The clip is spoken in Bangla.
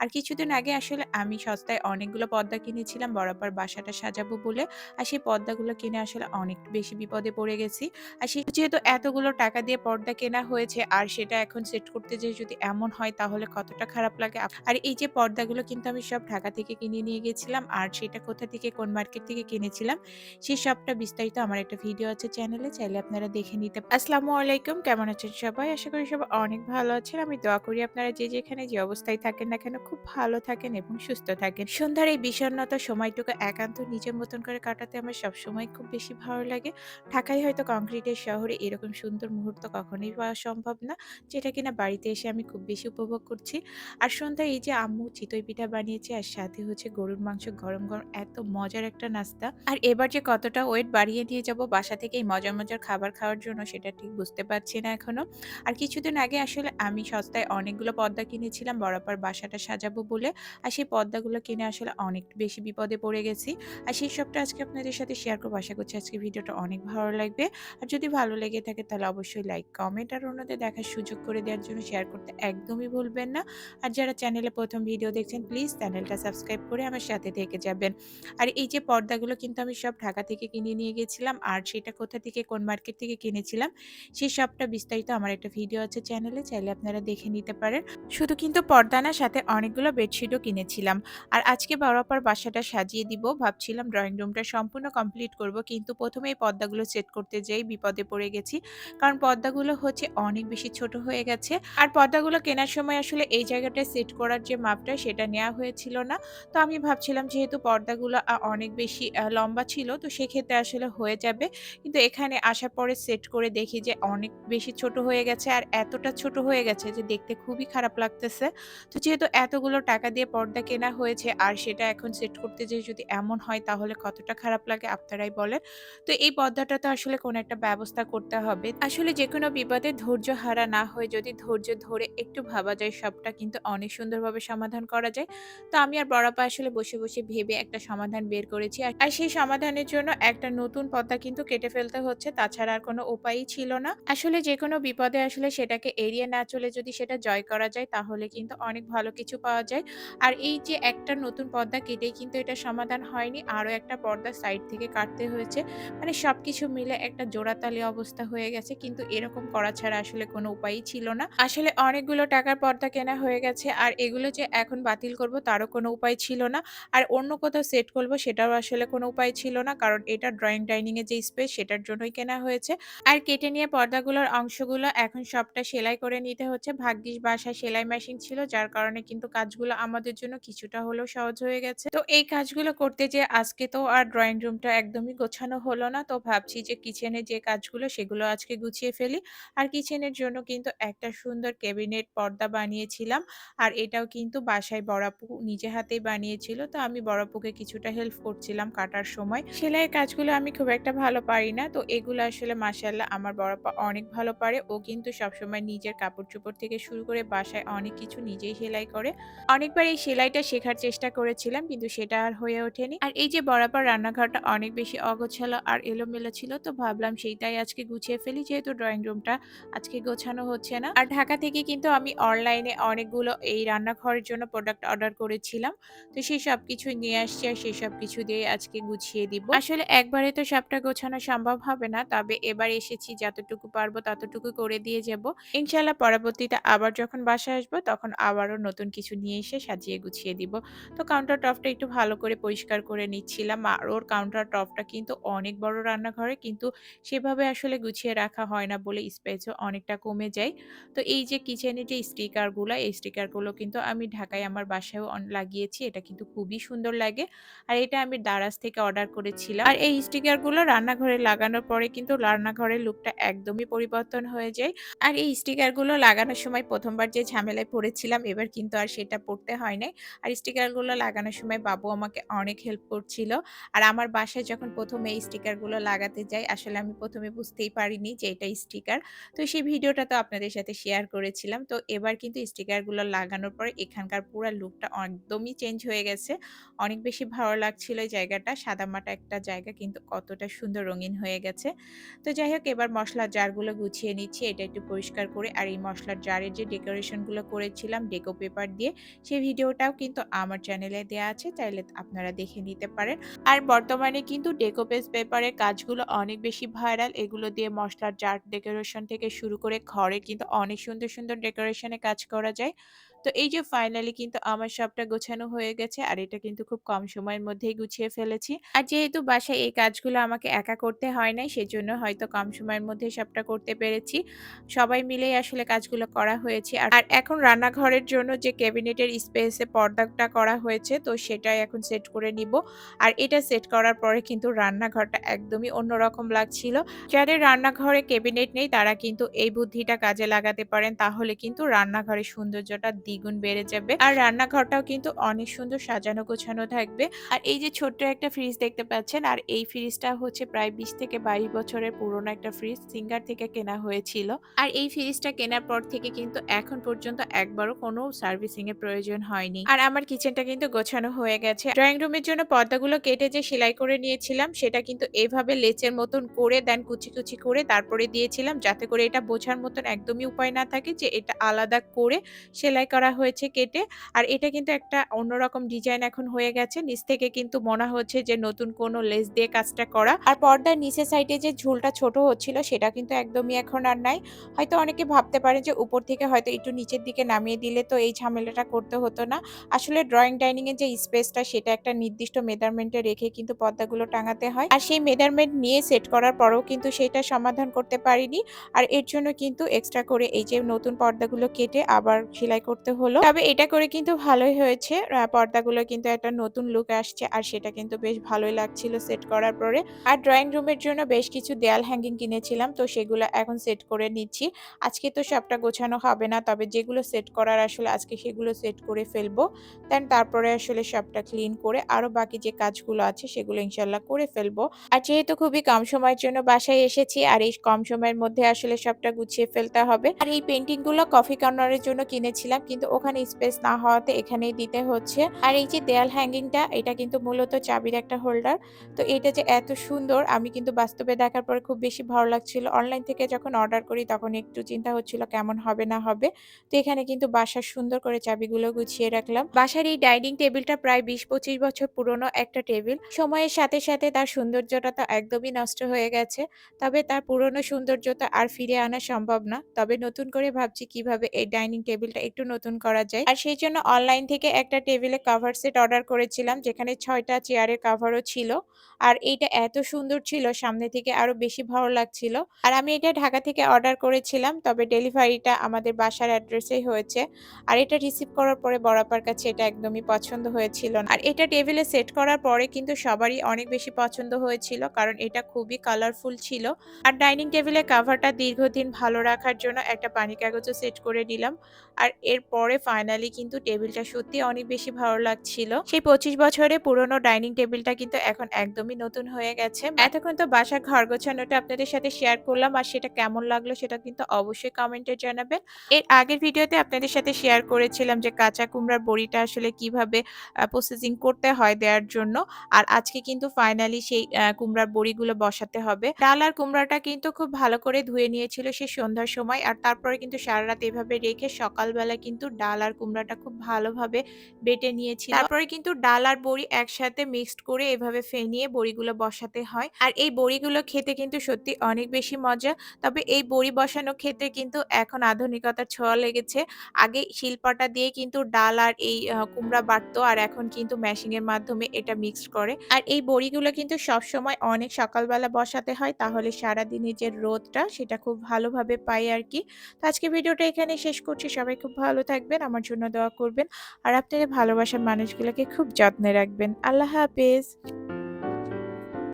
আর কিছুদিন আগে আসলে আমি সস্তায় অনেকগুলো পর্দা কিনেছিলাম বরাবর বাসাটা সাজাবো বলে। আর সেই পর্দাগুলো কিনে আসলে অনেক বেশি বিপদে পড়ে গেছি। আর সে যেহেতু এতগুলো টাকা দিয়ে পর্দা কেনা হয়েছে আর সেটা এখন সেট করতে যেয়ে যদি এমন হয় তাহলে কতটা খারাপ লাগে। আর এই যে পর্দাগুলো কিন্তু আমি সব ঢাকা থেকে কিনে নিয়ে গেছিলাম। আর সেটা কোথা থেকে কোন মার্কেট থেকে কিনেছিলাম সেই সবটা বিস্তারিত আমার একটা ভিডিও আছে চ্যানেলে চাইলে আপনারা দেখে নিতে আসসালামু আলাইকুম কেমন আছেন সবাই? আশা করি সবাই অনেক ভালো আছেন। আমি দোয়া করি আপনারা যে যেখানে যে অবস্থায় থাকেন না কেন খুব ভালো থাকেন এবং সুস্থ থাকেন। সন্ধ্যার এই বিষণ্ণতা সময়টুকু একান্ত নিজের মতন করে কাটাতে আমার সবসময় খুব বেশি ভালো লাগে। ঢাকায় হয়তো কংক্রিটের শহরে এরকম সুন্দর মুহূর্ত কখনোই পাওয়া সম্ভব না। যেটা কিনা বাড়িতে এসে আমি খুব বেশি উপভোগ করছি। আর সন্ধ্যায় এই যে আম্মু চিতই পিঠা বানিয়েছে আর সাথে হচ্ছে গরুর মাংস গরম, গরম এত মজার একটা নাস্তা। আর এবার যে কতটা ওয়েট বাড়িয়ে নিয়ে যাব বাসা থেকে এই মজার, মজার খাবার খাওয়ার জন্য সেটা ঠিক বুঝতে পারছি না এখনও। আর কিছুদিন আগে আসলে আমি সস্তায় অনেকগুলো পর্দা কিনেছিলাম বরাবর বাসাটা সাজাবো বলে। আর সেই পর্দাগুলো কিনে আসলে অনেক বেশি বিপদে পড়ে গেছি। আর সেই সবটা আজকে আপনাদের সাথে শেয়ার করব। আশা করছি আজকে ভিডিওটা অনেক ভালো লাগবে। আর যদি ভালো লেগে থাকে তাহলে অবশ্যই লাইক, কমেন্ট আর অন্যদের দেখার সুযোগ করে দেওয়ার জন্য শেয়ার করতে একদমই ভুলবেন না। আর যারা চ্যানেলে প্রথম ভিডিও দেখছেন প্লিজ চ্যানেলটা সাবস্ক্রাইব করে আমার সাথে থেকে যাবেন। আর এই যে পর্দাগুলো কিন্তু আমি সব ঢাকা থেকে কিনে নিয়ে গেছিলাম। আর সেটা কোথা থেকে কোন মার্কেট থেকে কিনেছিলাম সেই সবটা বিস্তারিত আমার একটা ভিডিও আছে চ্যানেলে চাইলে আপনারা দেখে নিতে পারেন। শুধু কিন্তু পর্দা না সাথে অনেকগুলো বেডশিটও কিনেছিলাম। আর আজকে বরাবর বাসাটা সাজিয়ে দিব ভাবছিলাম ড্রয়িং রুমটা সম্পূর্ণ কমপ্লিট করব কিন্তু প্রথমে এই পর্দাগুলো সেট করতে যেই বিপদে পড়ে গেছি। কারণ পর্দাগুলো হচ্ছে অনেক বেশি ছোট হয়ে গেছে। আর পর্দাগুলো কেনার সময় আসলে এই জায়গাটা সেট করার যে মাপটা সেটা নেওয়া হয়েছিল না। তো আমি ভাবছিলাম যেহেতু পর্দাগুলো অনেক বেশি লম্বা ছিল, তো সেক্ষেত্রে আসলে হয়ে যাবে। কিন্তু এখানে আসার পরে সেট করে দেখি যে অনেক বেশি ছোট হয়ে গেছে আর এতটা ছোট হয়ে গেছে যে দেখতে খুবই খারাপ লাগতেছে। তো যেহেতু এতগুলো টাকা দিয়ে পর্দা কেনা হয়েছে আর সেটা এখন সেট করতে যেয়ে যদি এমন হয় তাহলে কতটা খারাপ লাগে আপনারাই বলেন। তো এই পর্দাটা তো আসলে কোনো একটা ব্যবস্থা করতে হবে। আসলে যে কোনো বিপদে ধৈর্য হারা না হয়ে যদি ধৈর্য ধরে একটু ভাবা যায় সবটা কিন্তু অনেক সুন্দরভাবে সমাধান করা যায়। তো আমি আর আপা আসলে বসে, বসে ভেবে একটা সমাধান বের করেছি। আর সেই সমাধানের জন্য একটা নতুন পর্দা কিন্তু কেটে ফেলতে হচ্ছে। তাছাড়া আর কোনো উপায়ই ছিল না। আসলে যে কোনো বিপদে আসলে সেটাকে এড়িয়ে না চলে যদি সেটা জয় করা যায় তাহলে কিন্তু অনেক ভালো কিছু পাওয়া যায়। আর এই যে একটা নতুন পর্দা কেটেই কিন্তু এটা সমাধান হয়নি। আরও একটা পর্দা সাইড থেকে কাটতে হয়েছে। মানে সবকিছু মিলে একটা জোড়াতালি অবস্থা হয়ে গেছে। কিন্তু এরকম করা ছাড়া আসলে কোনো উপায়ই ছিল না। আসলে অনেকগুলো টাকার পর্দা কেনা হয়ে গেছে। আর এগুলো যে এখন বাতিল করব তারও কোনো উপায় ছিল না। আর অন্য কোথাও সেট করব সেটাও আসলে কোনো উপায় ছিল না। কারণ এটা ড্রয়িং ডাইনিং এর যে স্পেস সেটার জন্যই কেনা হয়েছে। আর কেটে নিয়ে পর্দাগুলোর অংশগুলো এখন সবটা সেলাই করে নিতে হচ্ছে। ভাগ্যিস বাসায় সেলাই মেশিন ছিল, যার কারণে কিন্তু কাজগুলো আমাদের জন্য কিছুটা হলেও সহজ হয়ে গেছে। তো এই কাজগুলো করতে যেয়ে আজকে তো আর ড্রয়িং রুমটা একদমই গোছানো হলো না। তো ভাবছি যে কিচেনে যে কাজগুলো সেগুলো আজকে গুছিয়ে ফেলি। আর কিচেনের জন্য কিন্তু একটা সুন্দর ক্যাবিনেট পর্দা বানিয়েছিলাম। আর এটাও কিন্তু বাসায় বড় আপু নিজে হাতেই বানিয়েছিল। তো আমি বড় আপুকে কিছুটা হেল্প করছিলাম কাটার সময়। সেলাইয়ের কাজগুলো আমি খুব একটা ভালো পারি না। তো এগুলো আসলে মাশাআল্লাহ আমার বড় আপা অনেক ভালো পারে। ও কিন্তু সবসময় নিজের কাপড়-চোপড় থেকে শুরু করে বাসায় অনেক কিছু নিজেই সেলাই করে। অনেকবার এই সেলাইটা শেখার চেষ্টা করেছিলাম, কিন্তু সেটা আর হয়ে ওঠেনি। আর এই যে আপার রান্নাঘরটা অনেক বেশি অগোছালো আর এলোমেলো ছিল, তো ভাবলাম সেইটাই আজকে গুছিয়ে ফেলি, যেহেতু ড্রয়িং রুমটা আজকে গোছানো হচ্ছে না। আর ঢাকা থেকে কিন্তু আমি অনলাইনে অনেকগুলো এই রান্নাঘরের জন্য প্রোডাক্ট অর্ডার করেছিলাম। তো সেই সবকিছু নিয়ে আসছি আর সেই সবকিছু দিয়ে আজকে গুছিয়ে দিব। আসলে একবারে তো সবটা গোছানো সম্ভব হবে না। তবে এবার এসেছি, যতটুকু পারব ততটুকু করে দিয়ে যাব। ইনশাআল্লাহ পরবর্তীতে আবার যখন বাসায় আসব, তখন আবারও নতুন কিছু নিয়ে এসে সাজিয়ে গুছিয়ে দিব। তো কাউন্টার টপটা একটু ভালো করে পরিষ্কার করে নিচ্ছিলাম। আর ওর কাউন্টার টপটা কিন্তু অনেক বড় রান্নাঘরে কিন্তু সেভাবে আসলে গুছিয়ে রাখা হয় না বলে স্পেসও অনেকটা কমে যায়। তো এই যে কিচেনের যে স্টিকারগুলো এই স্টিকারগুলো কিন্তু আমি ঢাকায় আমার বাসায়ও লাগিয়েছি। এটা কিন্তু খুবই সুন্দর লাগে। আর এটা আমি দারাজ থেকে অর্ডার করেছিলাম। আর এই স্টিকারগুলো রান্নাঘরে লাগানোর পরে কিন্তু রান্নাঘরের লুকটা একদমই পরিবর্তন হয়ে যায়। আর এই স্টিকারগুলো লাগানোর সময় প্রথমবার যে ঝামেলায় পড়েছিলাম, এবার কিন্তু আর সেটা পড়তে হয় নাই। আর স্টিকারগুলো লাগানোর সময় বাবু আমাকে অনেক হেল্প করছিল। আর আমার বাসায় যখন প্রথমে এই স্টিকারগুলো লাগাতে যাই, আসলে আমি প্রথমে বুঝতেই পারিনি যে এটা স্টিকার। তো সেই ভিডিওটা তো আপনাদের সাথে শেয়ার করেছিলাম। তো এবার কিন্তু স্টিকারগুলো লাগানোর পরে এখানকার পুরো লুকটা একদমই চেঞ্জ হয়ে গেছে। অনেক বেশি ভালো লাগছিল জায়গাটা। সাদামাটা একটা জায়গা কিন্তু কতটা সুন্দর রঙিন হয়ে গেছে। তো যাই হোক, এবার মশলার জারগুলো গুছিয়ে নিচ্ছি। এটা একটু পরিষ্কার করে আর এই মশলার জারের যে ডেকোরেশনগুলো করেছিলাম, ডেকো পেপার দিয়ে লাগে সেই ভিডিওটাও কিন্তু আমার চ্যানেলে দেয়া আছে, চাইলে আপনারা দেখে নিতে পারেন। আর বর্তমানে কিন্তু ডেকোপেস পেপারের কাজগুলো অনেক বেশি ভাইরাল। এগুলো দিয়ে মশলার জার ডেকোরেশন থেকে শুরু করে ঘরে কিন্তু অনেক সুন্দর সুন্দর ডেকোরেশনে কাজ করা যায়। তো এই যে ফাইনালি কিন্তু আমার সবটা গোছানো হয়ে গেছে, আর এটা কিন্তু খুব কম সময়ের মধ্যেই গুছিয়ে ফেলেছি। আর যেহেতু বাসায় এই কাজগুলো আমাকে একা করতে হয় নাই, সেজন্য হয়তো কম সময়ের মধ্যে সবটা করতে পেরেছি। সবাই মিলেই আসলে কাজগুলো করা হয়েছে। আর এখন রান্নাঘরের জন্য যে ক্যাবিনেটের স্পেসে পর্দাটা করা হয়েছে, তো সেটাই এখন সেট করে নিব। আর এটা সেট করার পরে কিন্তু রান্নাঘরটা একদমই অন্যরকম লাগছিল। যাদের রান্নাঘরে ক্যাবিনেট নেই, তারা কিন্তু এই বুদ্ধিটা কাজে লাগাতে পারেন, তাহলে কিন্তু রান্নাঘরের সৌন্দর্যটা দ্বিগুণ বেড়ে যাবে। আর রান্নাঘরটাও কিন্তু অনেক সুন্দর সাজানো গোছানো থাকবে। আর এই যে ছোট্ট একটা ফ্রিজ দেখতে পাচ্ছেন, আর এই ফ্রিজটা হচ্ছে প্রায় বিশ থেকে বাইশ বছরের পুরনো একটা ফ্রিজ সিঙ্গার থেকে কেনা হয়েছিল। আর এই ফ্রিজটা কেনার পর থেকে কিন্তু এখন পর্যন্ত একবারও কোনো সার্ভিসিং এর প্রয়োজন হয়নি। আর আমার কিচেনটা কিন্তু গোছানো হয়ে গেছে। ড্রয়িং রুমের জন্য পর্দাগুলো কেটে যে সেলাই করে নিয়েছিলাম, সেটা কিন্তু এভাবে লেচের মতন করে দেন, কুচি কুচি করে তারপরে দিয়েছিলাম, যাতে করে এটা বোঝার মতন একদমই উপায় না থাকে যে এটা আলাদা করে সেলাই করা হয়েছে কেটে। আর এটা কিন্তু একটা অন্যরকম ডিজাইন এখন হয়ে গেছে। নিচ থেকে কিন্তু মনে হচ্ছে যে নতুন কোনো লেস দিয়ে কাজটা করা। আর পর্দার নিচের সাইডে যে ঝুলটা ছোট হচ্ছিল, সেটা কিন্তু একদমই এখন আর নাই। হয়তো অনেকে ভাবতে পারে যে উপর থেকে হয়তো একটু নিচের দিকে নামিয়ে দিলে তো এই ঝামেলাটা করতে হতো না। আসলে ড্রয়িং ডাইনিং এর যে স্পেসটা সেটা একটা নির্দিষ্ট মেজারমেন্টে রেখে কিন্তু পর্দাগুলো টাঙাতে হয়। আর সেই মেজারমেন্ট নিয়ে সেট করার পরেও কিন্তু সেটা সমাধান করতে পারিনি। আর এর জন্য কিন্তু এক্সট্রা করে এই যে নতুন পর্দাগুলো কেটে আবার সেলাই করতে হলো। তবে এটা করে কিন্তু ভালোই হয়েছে। পর্দাগুলো কিন্তু একটা নতুন লুক আসছে আর সেটা কিন্তু বেশ ভালোই লাগছিল সেট করার পরে। আর ড্রয়িং রুমের জন্য বেশ কিছু দেয়াল হ্যাঙ্গিং কিনেছিলাম, তো সেগুলো এখন সেট করে নিচ্ছি। আজকে তো সবটা গোছানো হবে না, তবে যেগুলো সেট করার আসলে আজকে সেগুলো সেট করে ফেলব। দেন তারপরে আসলে সবটা ক্লিন করে আরও বাকি যে কাজগুলো আছে সেগুলো ইনশাল্লাহ করে ফেলব। আর যেহেতু খুবই কম সময়ের জন্য বাসায় এসেছি, আর এই কম সময়ের মধ্যে আসলে সবটা গুছিয়ে ফেলতে হবে। আর এই পেন্টিংগুলো কফি কর্নারের জন্য কিনেছিলাম কিন্তু ওখানে স্পেস না হওয়াতে এখানেই দিতে হচ্ছে। আর এই যে দেয়াল হ্যাঙ্গিংটা এটা কিন্তু মূলত চাবির একটা হোল্ডার তো এটা যে এত সুন্দর, আমি কিন্তু বাস্তবে দেখার পরে খুব বেশি ভালো লাগছিল। অনলাইন থেকে যখন অর্ডার করি, তখন একটু চিন্তা হচ্ছিল কেমন হবে, না হবে। তো এখানে কিন্তু বাসার সুন্দর করে চাবিগুলো গুছিয়ে রাখলাম। বাসার এই ডাইনিং টেবিলটা প্রায় বিশ পঁচিশ বছর পুরনো একটা টেবিল সময়ের সাথে সাথে তার সৌন্দর্যটা তো একদমই নষ্ট হয়ে গেছে। তবে তার পুরনো সৌন্দর্যতা আর ফিরে আনা সম্ভব না। তবে নতুন করে ভাবছি কীভাবে এই ডাইনিং টেবিলটা একটু নতুন করা যায়। আর সেই জন্য অনলাইন থেকে একটা টেবিলে কাভার সেট অর্ডার করেছিলাম, যেখানে ছয়টা চেয়ারের কাভারও ছিল। আর এইটা এত সুন্দর ছিল, সামনে থেকে আরও বেশি ভালো লাগছিল। আর আমি এটা ঢাকা থেকে অর্ডার করেছিলাম, তবে ডেলিভারিটা আমাদের বাসার অ্যাড্রেসেই হয়েছে। আর এটা রিসিভ করার পরে বড়াপার কাছে এটা একদমই পছন্দ হয়েছিল আর এটা টেবিলে সেট করার পরে কিন্তু সবারই অনেক বেশি পছন্দ হয়েছিল, কারণ এটা খুবই কালারফুল ছিল। আর ডাইনিং টেবিলে কাভারটা দীর্ঘদিন ভালো রাখার জন্য একটা পানি কাগজও সেট করে দিলাম। আর এরপরে ফাইনালি কিন্তু টেবিলটা সত্যি অনেক বেশি ভালো লাগছিল। সেই পঁচিশ বছরে পুরনো ডাইনিং টেবিলটা কিন্তু এখন একদমই নতুন হয়ে গেছে। এতক্ষণ তো বাসা ঘর গোছানোটা আপনাদের সাথে শেয়ার করলাম আর সেটা কেমন লাগল সেটা কিন্তু অবশ্যই কমেন্টে জানাবেন। এর আগের ভিডিওতে আপনাদের সাথে শেয়ার করেছিলাম যে কাঁচা কুমড়ার বড়িটা আসলে কীভাবে প্রসেসিং করতে হয় দেওয়ার জন্য। আর আজকে কিন্তু ফাইনালি সেই কুমড়ার বড়িগুলো বসাতে হবে। ডাল আর কুমড়াটা কিন্তু খুব ভালো করে ধুয়ে নিয়েছিল সেই সন্ধ্যার সময়। আর তারপরে কিন্তু সারা রাত এভাবে রেখে সকালবেলা কিন্তু ডাল আর কুমড়াটা খুব ভালোভাবে বেটে নিয়েছি তারপরে কিন্তু ডাল আর বড়ি একসাথে মিক্সড করে এভাবে ফেনিয়ে বড়িগুলো বসাতে হয়। আর এই বড়িগুলো খেতে কিন্তু সত্যি অনেক বেশি মজা। তবে এই বড়ি বসানো খেতে কিন্তু এখন আধুনিকতার ছোঁয়া লেগেছে। আগে শিলপাটা দিয়ে কিন্তু ডাল আর এই কুমড়া বাটতো আর এখন কিন্তু ম্যাশিং এর মাধ্যমে এটা মিক্সড করে। আর এই বড়িগুলো কিন্তু সব সময় অনেক সকালবেলা বসাতে হয়। তাহলে সারাদিনের যে রোদটা সেটা খুব ভালোভাবে পাই আর কি। তো আজকে ভিডিওটা এখানে শেষ করছি। সবাই খুব ভালো থাকবেন আমার জন্য দোয়া করবেন। আর আপনার ভালোবাসার মানুষগুলোকে খুব যত্নে রাখবেন। আল্লাহ হাফেজ।